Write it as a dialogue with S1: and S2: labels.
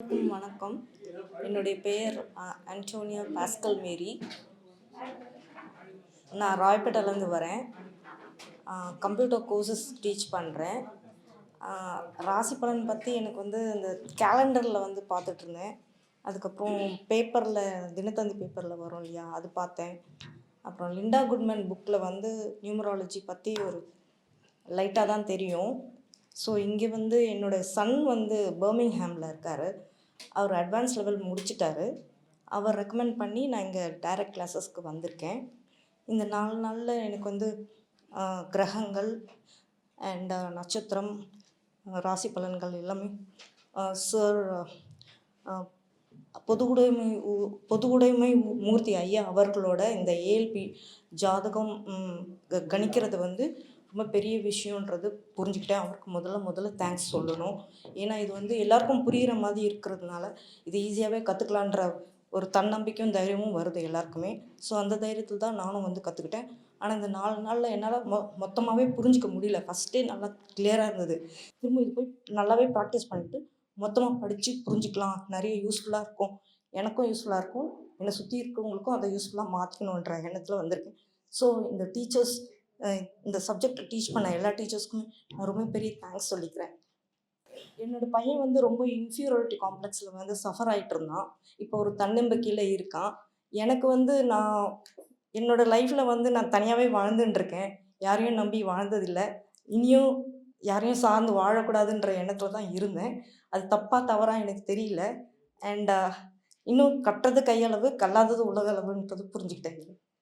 S1: வணக்கம். என்னுடைய பெயர் அன்டோனியா பாஸ்கல் மேரி. நான் ராயப்பேட்டையிலேருந்து வரேன். கம்ப்யூட்டர் கோர்சஸ் டீச் பண்ணுறேன் ராசி பலன் பற்றி எனக்கு வந்து இந்த கேலண்டரில் வந்து பார்த்துட்ருந்தேன் அதுக்கப்புறம் பேப்பரில் தினத்தந்தி பேப்பரில் வரும் இல்லையா அது பார்த்தேன். அப்புறம் லிண்டா குட்மேன் புக்கில் வந்து நியூமராலஜி பற்றி ஒரு லைட்டாக தான் தெரியும். ஸோ இங்கே வந்து என்னோடய சன் வந்து பர்மிங்ஹாமில் இருக்கார். அவர் அட்வான்ஸ் லெவல் முடிச்சிட்டாரு. அவர் ரெக்கமெண்ட் பண்ணி நான் இங்கே டைரக்ட் கிளாஸஸ்க்கு வந்திருக்கேன். இந்த நாலு நாளில் எனக்கு வந்து கிரகங்கள் அண்ட் நட்சத்திரம் ராசி பலன்கள் எல்லாமே சார் பொதுவுடைமை பொதுவுடைமை மூர்த்தி ஐயா அவர்களோட இந்த ஏஎல்பி ஜாதகம் க- கணிக்கிறது வந்து ரொம்ப பெரிய விஷயன்றது புரிஞ்சுக்கிட்டேன். அவருக்கு முதல்ல முதல்ல தேங்க்ஸ் சொல்லணும். ஏன்னா இது வந்து எல்லாருக்கும் புரிகிற மாதிரி இருக்கிறதுனால இது ஈஸியாகவே கற்றுக்கலான்ற ஒரு தன்னம்பிக்கையும் தைரியமும் வருது எல்லாருக்குமே. ஸோ அந்த தைரியத்தில் தான் நானும் வந்து கற்றுக்கிட்டேன் ஆனால் இந்த நாலு நாளில் என்னால் மொ மொத்தமாகவே புரிஞ்சிக்க முடியல. ஃபஸ்ட்டே நல்லா கிளியராக இருந்தது. திரும்ப இது போய் நல்லாவே ப்ராக்டிஸ் பண்ணிவிட்டு மொத்தமாக படித்து புரிஞ்சுக்கலாம். நிறைய யூஸ்ஃபுல்லாக இருக்கும். எனக்கும் யூஸ்ஃபுல்லாக இருக்கும். என்னை சுற்றி இருக்கிறவங்களுக்கும் அதை யூஸ்ஃபுல்லாக மாற்றிக்கணுன்ற எண்ணத்தில் வந்திருக்கேன். ஸோ இந்த டீச்சர்ஸ் இந்த சப்ஜெக்ட் டீச் பண்ண எல்லா டீச்சர்ஸ்க்குமே நான் ரொம்ப பெரிய தேங்க்ஸ் சொல்லிக்கிறேன். என்னோட பையன் வந்து ரொம்ப இன்ஃபீரியாரிட்டி காம்ப்ளெக்ஸில் வந்து சஃபர் ஆகிட்டு இருந்தான். இப்போ ஒரு தன்னம்பிக்கையில் இருக்கான். எனக்கு வந்து நான் என்னோட லைஃப்பில் வந்து நான் தனியாகவே வாழ்ந்துட்டுருக்கேன் யாரையும் நம்பி வாழ்ந்ததில்லை. இனியும் யாரையும் சார்ந்து வாழக்கூடாதுன்ற எண்ணத்தில் தான் இருந்தேன். அது தப்பாக தவறாக எனக்கு தெரியல. அண்ட் இன்னும் கட்டுறது கையளவு கல்லாதது உலகளவுன்றது புரிஞ்சுக்கிட்டேன்.